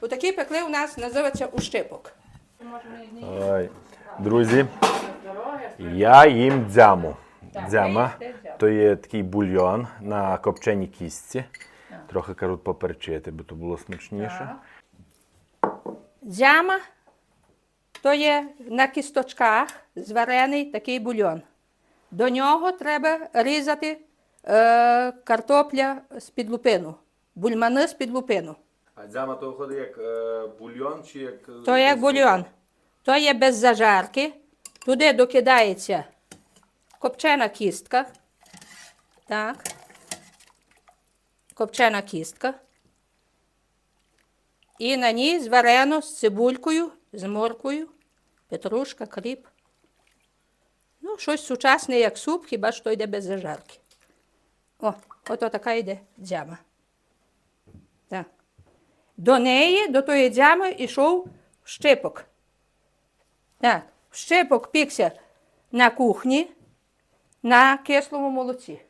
Отакий пекли у нас називається ущипок. Ой. Друзі, я їм дзяму. Дзяма то є такий бульйон на копченій кістці. Трохи кажуть поперчити, бо то було смачніше. Дзяма то є на кісточках зварений такий бульйон. До нього треба різати е, картопля з-під лупину, бульмани з-під лупину. А дзяма то виходить як е, бульйон чи як. То як бульйон. То є без зажарки. Туди докидається копчена кістка. Так. Копчена кістка. І на ній зварено з цибулькою, з моркою, петрушка, кріп. Ну, щось сучасне, як суп, хіба що йде без зажарки. О, ото така йде дзяма. Так. До неї, до тої дзями, йшов щепок. Так, щепок пікся на кухні на кислому молоці.